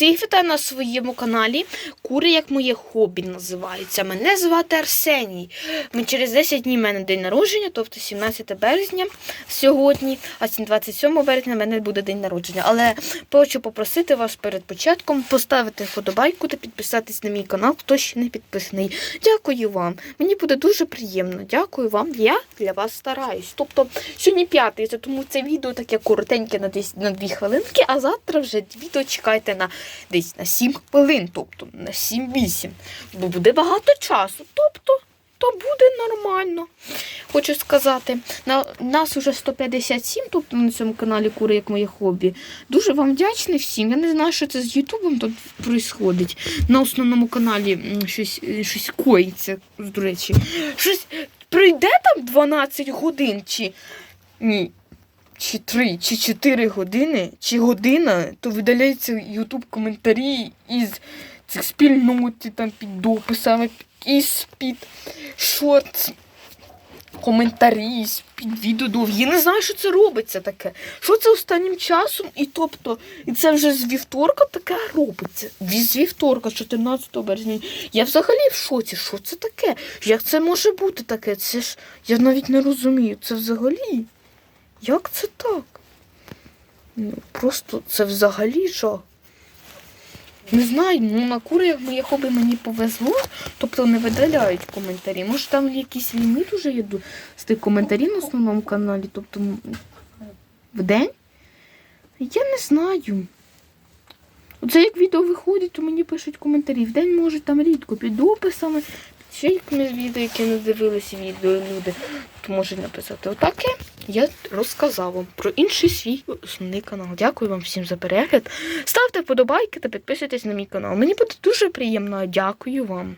Всіх вітаю на своєму каналі. Кури, як моє хобі називається. Мене звати Арсеній. Ми через 10 днів в мене день народження, тобто 17 березня сьогодні, а 27 березня в мене буде день народження. Але хочу попросити вас перед початком поставити вподобайку та підписатись на мій канал, хто ще не підписаний. Дякую вам. Мені буде дуже приємно. Дякую вам. Я для вас стараюсь. Тобто сьогодні п'ятниця, тому це відео таке коротеньке на десь на 2 хвилинки, а завтра вже відео чекайте на десь на 7 хвилин, тобто на 7-8. Бо буде багато часу. Тобто, то буде нормально. Хочу сказати, на нас уже 157, тобто на цьому каналі Кури як моє хобі. Дуже вам вдячний всім. Я не знаю, що це з Ютубом тут відбувається. На основному каналі щось, е, щось коїться, до речі. Щось пройде там 12 годин чи ні. Чи 3, чи 4 години, чи година, то видаляються Ютуб коментарі із цих спільноті, там під дописами, із під шорт коментарі, під відео довгі. Я не знаю, що це робиться таке. Що це останнім часом? І тобто, і це вже з вівторка таке робиться. З вівторка, 14 березня. Я взагалі в шоці. Що це таке? Як це може бути таке? Це ж я навіть не розумію. Це взагалі. Як це так? Ну, просто це взагалі жах. Не знаю, ну на кури, як хобі мені повезло, тобто не видаляють коментарі. Може там якийсь ліміт уже є з тих коментарів на основному каналі, тобто в день? Я не знаю. Оце як відео виходить, то мені пишуть коментарі. В день може там рідко під дописами, ще якимись відео, які не дивилися відео люди, то можуть написати отаке. Я розказав вам про інший свій основний канал. Дякую вам всім за перегляд. Ставте вподобайки та підписуйтесь на мій канал. Мені буде дуже приємно. Дякую вам.